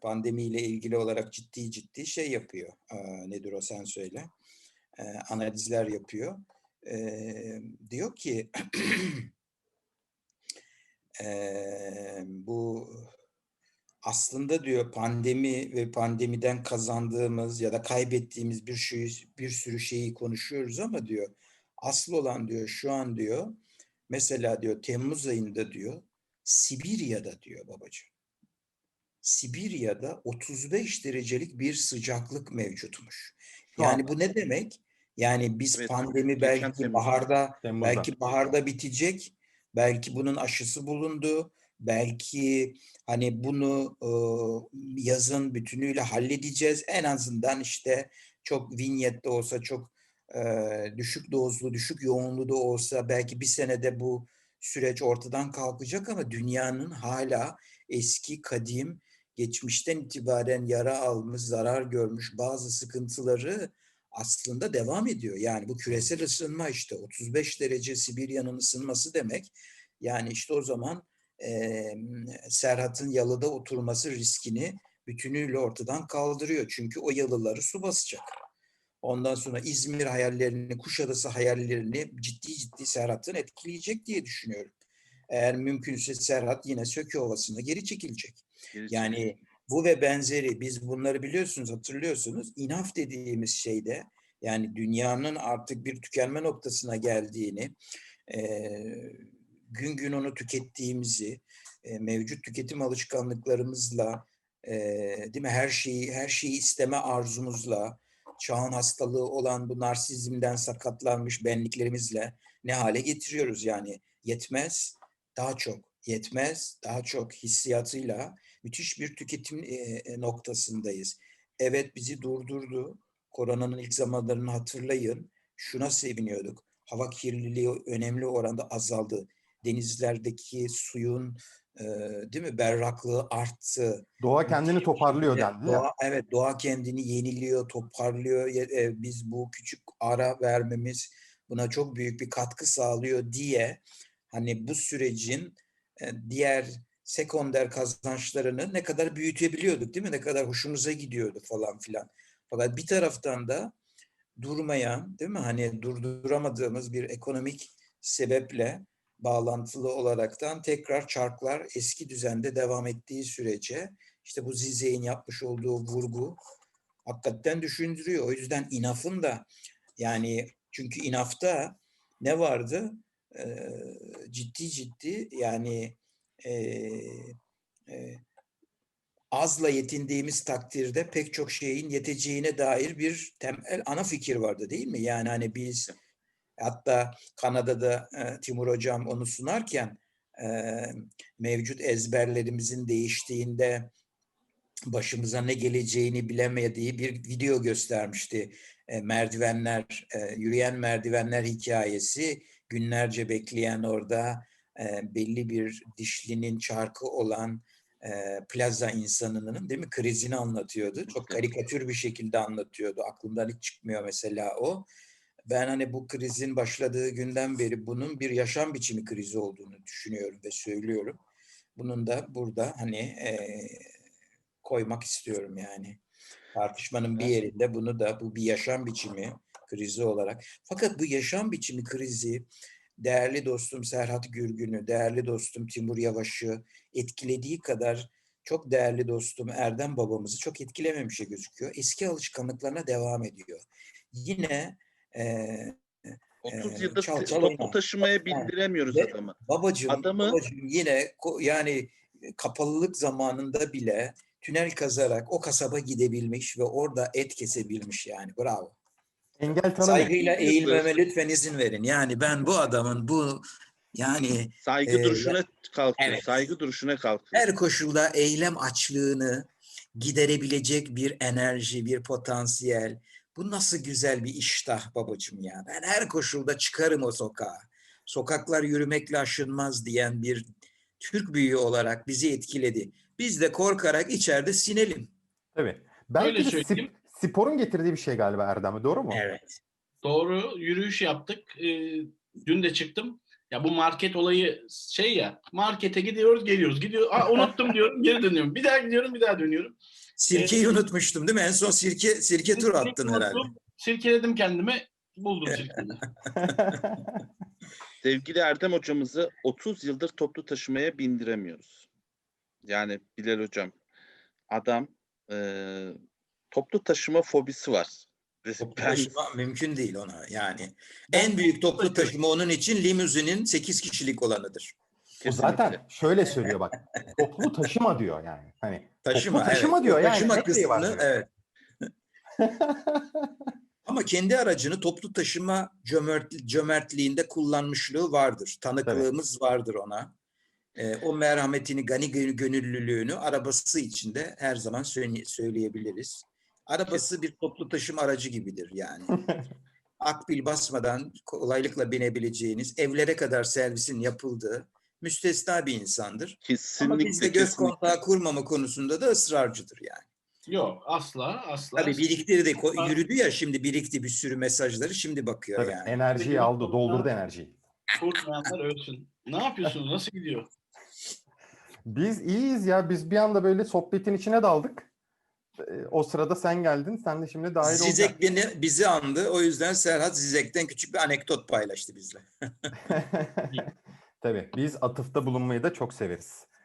pandemiyle ilgili olarak ciddi ciddi şey yapıyor. Ee, nedir o sen söyle. Ee, analizler yapıyor. Ee, diyor ki bu aslında diyor pandemi ve pandemiden kazandığımız ya da kaybettiğimiz bir şey bir sürü şeyi konuşuyoruz ama diyor asıl olan diyor şu an diyor mesela diyor Temmuz ayında diyor Sibirya'da diyor babacığım. Sibirya'da 35 derecelik bir sıcaklık mevcutmuş. Şu Yani anda. bu ne demek? Yani biz Evet, pandemi belki Temmuz'da. baharda Temmuz'da. belki baharda bitecek. Belki bunun aşısı bulundu. Belki hani bunu e, yazın bütünüyle halledeceğiz. En azından işte çok vinyette olsa çok e, düşük dozlu, düşük yoğunlu da olsa belki bir senede bu süreç ortadan kalkacak ama dünyanın hala eski, kadim, geçmişten itibaren yara almış, zarar görmüş bazı sıkıntıları aslında devam ediyor. Yani bu küresel ısınma işte 35 derece Sibirya'nın ısınması demek. Yani işte o zaman eee, Serhat'ın yalıda oturması riskini bütünüyle ortadan kaldırıyor. Çünkü o yalıları su basacak. Ondan sonra İzmir hayallerini, Kuşadası hayallerini ciddi ciddi Serhat'ın etkileyecek diye düşünüyorum. Eğer mümkünse Serhat yine Söke Ovası'na geri çekilecek. Gerisi- Yani bu ve benzeri biz bunları biliyorsunuz hatırlıyorsunuz. İnaf dediğimiz şeyde yani dünyanın artık bir tükenme noktasına geldiğini, eee, gün gün onu tükettiğimizi, eee, mevcut tüketim alışkanlıklarımızla, eee, değil mi? Her şeyi her şeyi isteme arzumuzla, çağın hastalığı olan bu narsizmden sakatlanmış benliklerimizle ne hale getiriyoruz? Yani yetmez daha çok yetmez daha çok hissiyatıyla müthiş bir tüketim e, e, noktasındayız. Evet bizi durdurdu. Koronanın ilk zamanlarını hatırlayın. Şuna seviniyorduk. Hava kirliliği önemli oranda azaldı. Denizlerdeki suyun e, değil mi berraklığı arttı. Doğa kendini toparlıyor dendi. Doğa, evet doğa kendini yeniliyor, toparlıyor. E, Biz bu küçük ara vermemiz buna çok büyük bir katkı sağlıyor diye hani bu sürecin diğer sekonder kazançlarını ne kadar büyütebiliyorduk değil mi? Ne kadar hoşumuza gidiyordu falan filan. Fakat bir taraftan da durmayan değil mi? Hani durduramadığımız bir ekonomik sebeple bağlantılı olaraktan tekrar çarklar eski düzende devam ettiği sürece işte bu Zizek'in yapmış olduğu vurgu hakikaten düşündürüyor. O yüzden inafın da yani çünkü inafta ne vardı? Ee, ciddi ciddi yani e, e, azla yetindiğimiz takdirde pek çok şeyin yeteceğine dair bir temel ana fikir vardı değil mi? Yani hani biz hatta Kanada'da e, Timur Hocam onu sunarken e, mevcut ezberlerimizin değiştiğinde başımıza ne geleceğini bilemediği bir video göstermişti. E, merdivenler, e, yürüyen merdivenler hikayesi günlerce bekleyen orada e, belli bir dişlinin çarkı olan e, plaza insanının değil mi krizini anlatıyordu. Çok karikatür bir şekilde anlatıyordu. Aklımdan hiç çıkmıyor mesela o. Ben hani bu krizin başladığı günden beri bunun bir yaşam biçimi krizi olduğunu düşünüyorum ve söylüyorum. Bunun da burada hani e, koymak istiyorum yani. Tartışmanın bir yerinde bunu da bu bir yaşam biçimi krizi olarak. Fakat bu yaşam biçimi krizi değerli dostum Serhat Gürgün'ü, değerli dostum Timur Yavaş'ı etkilediği kadar çok değerli dostum Erdem babamızı çok etkilememişe gözüküyor. Eski alışkanlıklarına devam ediyor. Yine eee 30 Ee, yıldır çal- çal toplu taşımaya bindiremiyoruz Ve- adamı. babacığım, Adamı- babacığım yine yani kapalılık zamanında bile tünel kazarak o kasaba gidebilmiş ve orada et kesebilmiş yani. Bravo. Engel tanımıyor. Saygıyla eğilmeme lütfen izin verin. Yani ben bu adamın bu yani Saygı Ee, duruşuna kalkıyor. evet. Saygı duruşuna kalkıyor. her koşulda eylem açlığını giderebilecek bir enerji, bir potansiyel. Bu nasıl güzel bir iştah babacığım ya. Ben her koşulda çıkarım o sokağa. Sokaklar yürümekle aşınmaz diyen bir Türk büyüğü olarak bizi etkiledi. Biz de korkarak içeride sinelim. Tabii. Belki Öyle de söyleyeyim. Sporun getirdiği bir şey galiba Erdem'e doğru mu? Doğru. Yürüyüş yaptık. Ee, dün de çıktım. Ya bu market olayı şey ya markete gidiyoruz geliyoruz gidiyor Aa, unuttum diyorum geri dönüyorum bir daha gidiyorum bir daha dönüyorum. Sirkeyi unutmuştum değil mi? En son sirke sirke tur attın herhalde. Unuttum, Sirkeledim kendimi buldum sirkeli. Sevgili Erdem hocamızı 30 yıldır toplu taşımaya bindiremiyoruz. Yani Bilal hocam adam eee, toplu taşıma fobisi var. Toplu Ben- taşıma mümkün değil ona yani. En büyük toplu taşıma onun için limuzinin 8 kişilik olanıdır. O Kesinlikle. zaten şöyle söylüyor bak. Toplu taşıma diyor yani. Hani Taşıma, toplu taşıma evet. diyor O yani. Taşıma ne gereği var kısmını evet. Ama kendi aracını toplu taşıma cömert, cömertliğinde kullanmışlığı vardır. Tanıklığımız vardır ona. Ee, o merhametini, gani gönü- gönüllülüğünü arabası içinde her zaman söyle- söyleyebiliriz. Arabası bir toplu taşıma aracı gibidir yani. Akbil basmadan kolaylıkla binebileceğiniz, evlere kadar servisin yapıldığı müstesna bir insandır. Ama Kesinlikle. bizde göz kontağı kurmama konusunda da ısrarcıdır yani. Yok asla asla. Tabii biriktirdi, ko- yürüdü ya şimdi birikti bir sürü mesajları şimdi bakıyor Tabii, yani. enerjiyi aldı, doldurdu enerjiyi. Kurtmayanlar ölsün. Ne yapıyorsunuz? Nasıl gidiyor? Biz iyiyiz ya. Biz bir anda böyle sohbetin içine daldık. Ee, O sırada sen geldin. Sen de şimdi dahil olacaksın. Zizek beni, bizi andı. O yüzden Serhat Zizek'ten küçük bir anekdot paylaştı bizle. Tabii biz atıfta bulunmayı da çok severiz.